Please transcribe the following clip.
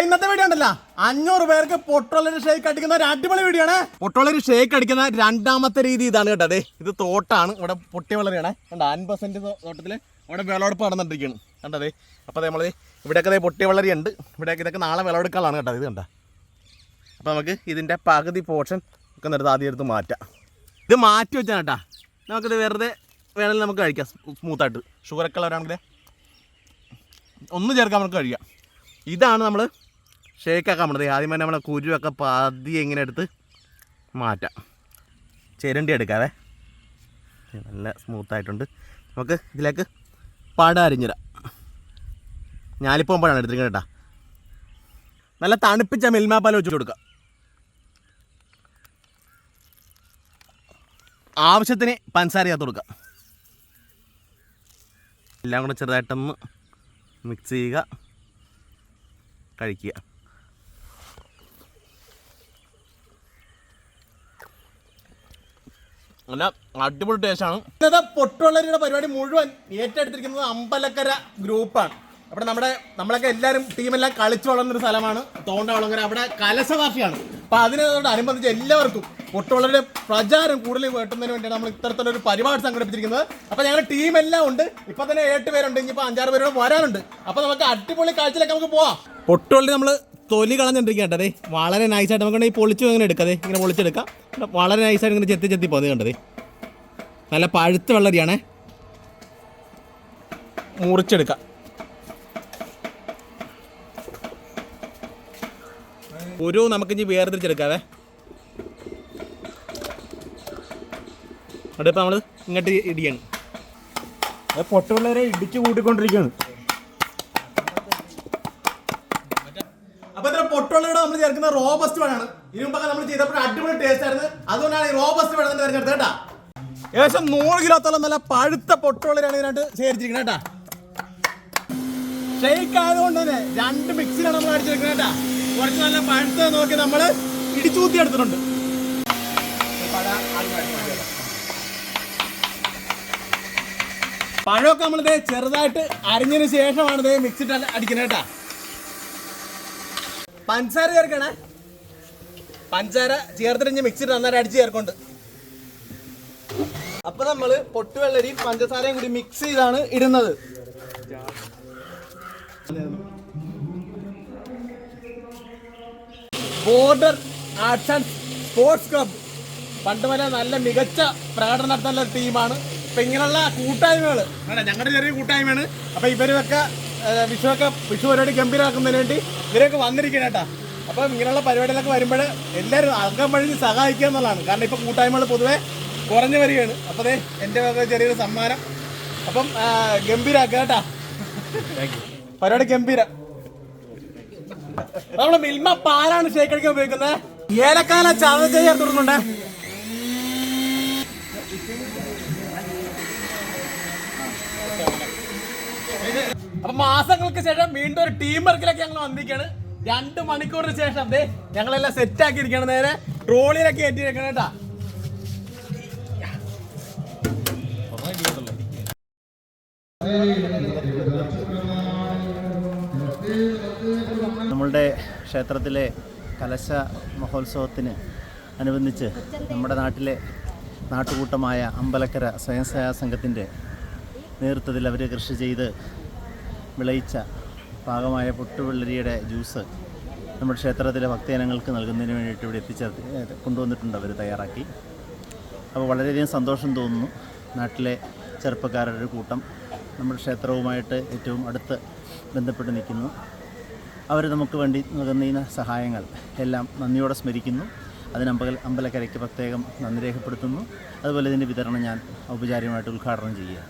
അപ്പൊ ഇന്നത്തെ വീഡിയോ ഉണ്ടല്ലോ. അഞ്ഞൂറ് പേർക്ക് പൊട്ടോളൊരു ഷേക്ക് അടിക്കുന്ന ഒരു അടിപൊളി വീഡിയോ ആണ്. പൊട്ടോളൊരു ഷേക്ക് അടിക്കുന്ന രണ്ടാമത്തെ രീതി ഇതാണ് കേട്ടോ. അതെ ഇത് തോട്ടാണ് ഇവിടെ പൊട്ടി വളരെയാണ്. കണ്ടോ അൻപത് സെന്റ് തോട്ടത്തിൽ ഇവിടെ വിളവെടുപ്പ് നടന്നിട്ടിരിക്കുകയാണ്. കണ്ടതേ അപ്പോൾ നമ്മൾ ഇവിടെയൊക്കെ പൊട്ടി വളരെയുണ്ട്. ഇവിടെയൊക്കെ ഇതൊക്കെ നാളെ വിളവെടുക്കാനാണ് കേട്ടോ ഇത് കണ്ട. അപ്പോൾ നമുക്ക് ഇതിന്റെ പകുതി പോർഷൻ ഒക്കെ നേരത്തെ ആദ്യം എടുത്ത് മാറ്റാം. ഇത് മാറ്റി വെച്ചാൽ കേട്ടാ. നമുക്കിത് വെറുതെ വേണമെങ്കിൽ നമുക്ക് കഴിക്കാം സ്മൂത്തായിട്ട് ഷുഗറൊക്കെ ഉള്ളവരാണെങ്കിൽ ഒന്ന് ചേർക്കാൻ നമുക്ക് കഴിക്കാം ഇതാണ് നമ്മൾ ഷേക്കാക്കാൻ പറ്റുന്നത് ആദ്യം തന്നെ നമ്മളെ കുരുവൊക്കെ പതി ഇങ്ങനെ എടുത്ത് മാറ്റാം. ചിരണ്ടി എടുക്കാവേ. നല്ല സ്മൂത്തായിട്ടുണ്ട് നമുക്ക് ഇതിലേക്ക് പട അരിഞ്ഞിടാം. ഞാലിപ്പം പഴമാണ് എടുത്തിരിക്കുന്നത് കേട്ടോ. നല്ല തണുപ്പിച്ച മിൽമാപ്പാൽ വെച്ച് കൊടുക്കാം. ആവശ്യത്തിന് പഞ്ചസാര ചേർത്ത് കൊടുക്കാം. എല്ലാം കൂടെ ചെറുതായിട്ടൊന്ന് മിക്സ് ചെയ്യുക. കഴിക്കുക. നല്ല അടിപൊളി ടേസ്റ്റാണ് ഇന്നത്തെ പൊട്ടുവള്ളരിയുടെ പരിപാടി മുഴുവൻ ഏറ്റെടുത്തിരിക്കുന്നത് അമ്പലക്കര ഗ്രൂപ്പാണ് അവിടെ നമ്മുടെ നമ്മളൊക്കെ എല്ലാവരും ടീമെല്ലാം കളിച്ചു വളർന്നൊരു സ്ഥലമാണ് തോണ്ടവളങ്ങര അവിടെ കലശവാർഷിയാണ് അപ്പൊ അതിനോടനുബന്ധിച്ച് എല്ലാവർക്കും പൊട്ടുവള്ളരുടെ പ്രചാരം കൂടുതൽ വേട്ടുന്നതിന് വേണ്ടിയാണ് നമ്മൾ ഇത്തരത്തിലൊരു ഒരു പരിപാടി സംഘടിപ്പിച്ചിരിക്കുന്നത്. അപ്പൊ ഞങ്ങളുടെ ടീം എല്ലാം ഉണ്ട്. ഇപ്പൊ തന്നെ ഏട്ട് പേരുണ്ട്. ഇനിയിപ്പോ അഞ്ചാറ് പേരോട് വരാനുണ്ട്. അപ്പൊ നമുക്ക് അടിപൊളി കാഴ്ചയിലേക്ക് നമുക്ക് പോവാം. പൊട്ടുവള്ളി നമ്മൾ തൊലി കളഞ്ഞിട്ടിരിക്കുക അതെ വളരെ നൈസായിട്ട് നമുക്ക് ഈ പൊളിച്ചു ഇങ്ങനെ എടുക്കാതെ ഇങ്ങനെ പൊളിച്ചെടുക്കാം. വളരെ നൈസായിട്ട് ഇങ്ങനെ ചെത്തി ചെത്തി പോകുന്നത് കണ്ടതേ നല്ല പഴുത്ത വെള്ളരിയാണേ. മുറിച്ചെടുക്കാം. ഒരു നമുക്ക് ഇനി വേർതിരിച്ചെടുക്കാവേ. അവിടെ ഇപ്പം നമ്മൾ ഇങ്ങോട്ട് ഇടിയാണ്. പൊട്ടുള്ളവരെ ഇടിച്ചു കൂട്ടിക്കൊണ്ടിരിക്കുകയാണ്. ഇത്ര നമ്മൾ ചേർക്കുന്ന റോബസ്റ്റ് വെള്ളമാണ് ഇതിനു മുമ്പൊക്കെ നമ്മൾ ചെയ്തപ്പോൾ അടിപൊളി ടേസ്റ്റ് ആയിരുന്നു. അതുകൊണ്ടാണ് ഈ റോബസ്റ്റ് വെള്ളം എന്ന് തിരഞ്ഞെടുത്തത് കേട്ടോ. ഏകദേശം നൂറ് കിലോത്തോളം നല്ല പഴുത്ത പൊട്ടുള്ളവരാണ് ഇതിനായിട്ട് ശേഖരിച്ചിരിക്കുന്നത് കേട്ടോ. ഷെയ്ക്ക് ആയതുകൊണ്ട് തന്നെ രണ്ട് മിക്സിലാണ് നമ്മൾ അടിച്ചെടുക്കുന്നത് കേട്ടോ. കുറച്ച് നല്ല പഴുത്തത് നോക്കി നമ്മൾ ഇടിച്ചൂത്തി എടുത്തിട്ടുണ്ട്. പഴമൊക്കെ നമ്മൾ ചെറുതായിട്ട് അരിഞ്ഞതിന് ശേഷമാണ് ദേ മിക്സിട്ട് അടിക്കുന്നത് കേട്ടാ. പഞ്ചസാര ചേർക്കണേ. പഞ്ചസാര ചേർത്തിട്ട് മിക്സിട്ട് നന്നായിട്ട് അടിച്ച് ചേർക്കൊണ്ട്. അപ്പൊ നമ്മൾ പൊട്ടുവെള്ളരിയും പഞ്ചസാരയും കൂടി മിക്സ് ചെയ്താണ് ഇടുന്നത്. Border arts and sports club പണ്ട് വരെ നല്ല മികച്ച പ്രകടനം നടത്തുന്ന ടീമാണ് അപ്പൊ ഇങ്ങനെയുള്ള കൂട്ടായ്മകൾ ഞങ്ങളുടെ ചെറിയ കൂട്ടായ്മയാണ്. അപ്പൊ ഇവരൊക്കെ ഏഹ്, വിഷുവൊക്കെ വിഷു പരിപാടി ഗംഭീരമാക്കുന്നതിന് വേണ്ടി ഇവരൊക്കെ വന്നിരിക്കണം കേട്ടോ അപ്പം ഇങ്ങനെയുള്ള പരിപാടികളൊക്കെ വരുമ്പോൾ എല്ലാവരും അകം വഴി സഹായിക്കുക എന്നുള്ളതാണ്. കാരണം ഇപ്പോൾ കൂട്ടായ്മകൾ പൊതുവേ കുറഞ്ഞു വരികയാണ്. അപ്പോൾ അതെ എന്റെ ചെറിയൊരു സമ്മാനം. അപ്പം ഗംഭീരാക്കുക കേട്ടാ പരിപാടി ഗംഭീര. നമ്മൾ മിൽമ പാലാണ് ഷേക്കടിക്കാൻ ഉപയോഗിക്കുന്നത്. ഏലക്കാല ചതച്ച ചേർത്തിടുന്നുണ്ട് അപ്പൊ മാസങ്ങൾക്ക് ശേഷം വീണ്ടും ഒരു ടീം വർക്കിലൊക്കെ ഞങ്ങൾ വന്നിരിക്കുകയാണ് രണ്ട് മണിക്കൂറിന് ശേഷം ദേ ഞങ്ങളെല്ലാം സെറ്റ് ആക്കിയിരിക്കണം നേരെ ട്രോളിയിലൊക്കെ ഏറ്റിരിക്കണം കേട്ടാ. നമ്മളുടെ ക്ഷേത്രത്തിലെ കലശ മഹോത്സവത്തിന് അനുബന്ധിച്ച് നമ്മുടെ നാട്ടിലെ നാട്ടുകൂട്ടമായ അമ്പലക്കര സ്വയംസഹായ സംഘത്തിന്റെ നേതൃത്വത്തിൽ അവർ കൃഷി ചെയ്ത് വിളയിച്ച പാകമായ പൊട്ടുവെള്ളരിയുടെ ജ്യൂസ് നമ്മുടെ ക്ഷേത്രത്തിലെ ഭക്തജനങ്ങൾക്ക് നൽകുന്നതിന് വേണ്ടിയിട്ട് ഇവിടെ എത്തിച്ചേർത്ത് കൊണ്ടുവന്നിട്ടുണ്ട് അവർ തയ്യാറാക്കി. അപ്പോൾ വളരെയധികം സന്തോഷം തോന്നുന്നു നാട്ടിലെ ചെറുപ്പക്കാരുടെ ഒരു കൂട്ടം നമ്മുടെ ക്ഷേത്രവുമായിട്ട് ഏറ്റവും അടുത്ത് ബന്ധപ്പെട്ട് നിൽക്കുന്നു. അവർ നമുക്ക് വേണ്ടി നൽകുന്ന സഹായങ്ങൾ എല്ലാം നന്ദിയോടെ സ്മരിക്കുന്നു. അതിന് അമ്പല അമ്പലക്കരയ്ക്ക് പ്രത്യേകം നന്ദി രേഖപ്പെടുത്തുന്നു. അതുപോലെ ഇതിന്റെ വിതരണം ഞാൻ ഔപചാരികമായിട്ട് ഉദ്ഘാടനം ചെയ്യുക